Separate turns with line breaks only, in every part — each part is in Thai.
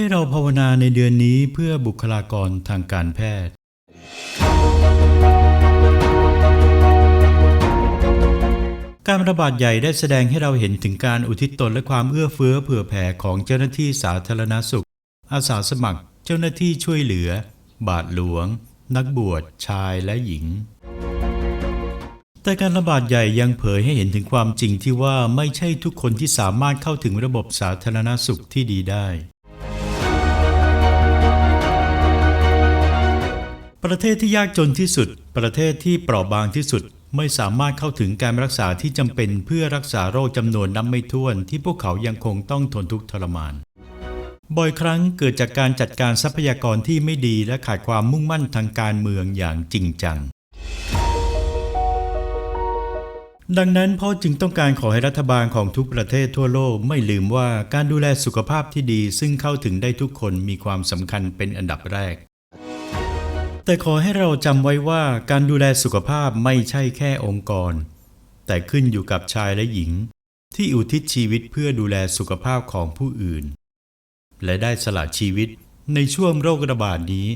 ให้เราภาวนาในเดือนนี้เพื่อบุคลากรทางการแพทย์ การระบาดใหญ่ได้แสดงให้เราเห็นถึงการอุทิศตนและความเอื้อเฟื้อเผื่อแผ่ของเจ้าหน้าที่สาธารณสุข อาสาสมัคร เจ้าหน้าที่ช่วยเหลือ บาทหลวง นักบวชชายและหญิงแต่การระบาดใหญ่ยังเผยให้เห็นถึงความจริงที่ว่าไม่ใช่ทุกคนที่สามารถเข้าถึงระบบสาธารณสุขที่ดีได้ ประเทศที่ยากจนที่สุด ประเทศที่เปราะบางที่สุดไม่สามารถเข้าถึงการรักษาที่จำเป็นเพื่อรักษาโรคจำนวนนับไม่ถ้วนที่พวกเขายังคงต้องทนทุกข์ทรมาน บ่อยครั้งเกิดจากการจัดการทรัพยากรที่ไม่ดีและขาดความมุ่งมั่นทางการเมืองอย่างจริงจัง ดังนั้นพ่อจึงต้องการขอให้รัฐบาลของทุกประเทศทั่วโลกไม่ลืมว่าการดูแลสุขภาพที่ดีซึ่งเข้าถึงได้ทุกคนมีความสำคัญเป็นอันดับแรก แต่ขอให้เราจำไว้ว่าการดูแลสุขภาพไม่ใช่แค่องค์กร แต่ขึ้นอยู่กับชายและหญิง ที่อุทิศชีวิตเพื่อดูแลสุขภาพของผู้อื่น และได้สละชีวิตในช่วงโรคระบาดนี้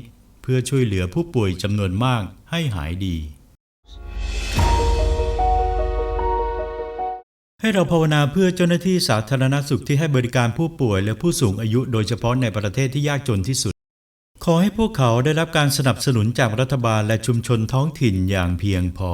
เพื่อช่วยเหลือผู้ป่วยจำนวนมากให้หายดี ให้เราภาวนาเพื่อเจ้าหน้าที่สาธารณสุขที่ให้บริการผู้ป่วยและผู้สูงอายุโดยเฉพาะในประเทศที่ยากจนที่สุด ขอให้พวกเขาได้รับการสนับสนุนจากรัฐบาลและชุมชนท้องถิ่นอย่างเพียงพอ